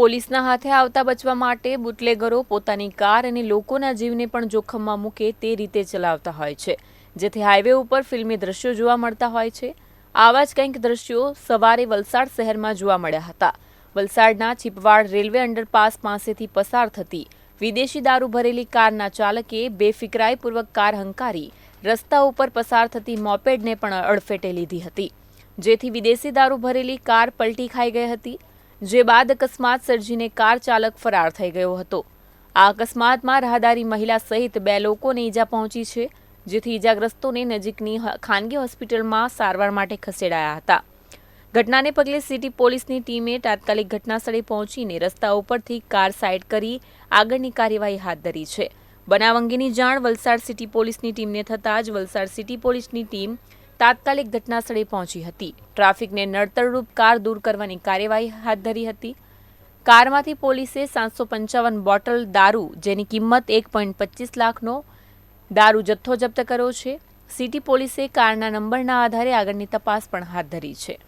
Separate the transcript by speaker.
Speaker 1: પોલીસના હાથે આવતા બચવા માટે બુટલેગરો પોતાની કાર અને લોકોના જીવને પણ જોખમમાં મૂકે તે રીતે ચલાવતા હોય છે. જેથી હાઈવે ઉપર ફિલ્મી દ્રશ્યો જોવા મળતા હોય છે. આવા જ કંઈક દ્રશ્યો સવારે વલસાડ શહેરમાં જોવા મળ્યા હતા. વલસાડના છીપવાડ રેલવે અંડરપાસ પાસેથી પસાર થતી વિદેશી દારૂ ભરેલી કારના ચાલકે બેફિકરાઈપૂર્વક કાર હંકારી રસ્તા ઉપર પસાર થતી મોપેડને પણ અડફેટે લીધી હતી. જેથી વિદેશી દારૂ ભરેલી કાર પલટી ખાઈ ગઈ હતી. જે બાદ અકસ્માત સર્જીને કાર ચાલક ફરાર થઈ ગયો હતો. આ અકસ્માતમાં રાહદારી મહિલા સહિત બે લોકોને ઈજા પહોંચી છે, જેથી ઈજાગ્રસ્તોને નજીકની ખાનગી હોસ્પિટલમાં સારવાર માટે ખસેડાયા હતા. ઘટનાને પગલે સિટી પોલીસની ટીમે તાત્કાલિક ઘટનાસ્થળે પહોંચીને રસ્તા ઉપરથી કાર સાઇડ કરી આગળની કાર્યવાહી હાથ ધરી છે. બનાવ અંગેની જાણ વલસાડ સિટી પોલીસની ટીમને થતાં જ વલસાડ સિટી પોલીસની ટીમ તાત્કાલિક ઘટનાસ્થળે પહોંચી હતી. ટ્રાફિકને નડતરરૂપ કાર દૂર કરવાની કાર્યવાહી હાથ ધરી હતી. કારમાંથી પોલીસે સાતસો પંચાવન બોટલ દારૂ, જેની કિંમત એક પોઈન્ટ પચીસ લાખનો દારૂ જથ્થો જપ્ત કર્યો છે. સિટી પોલીસે કારના નંબરના આધારે આગળની તપાસ પણ હાથ ધરી છે.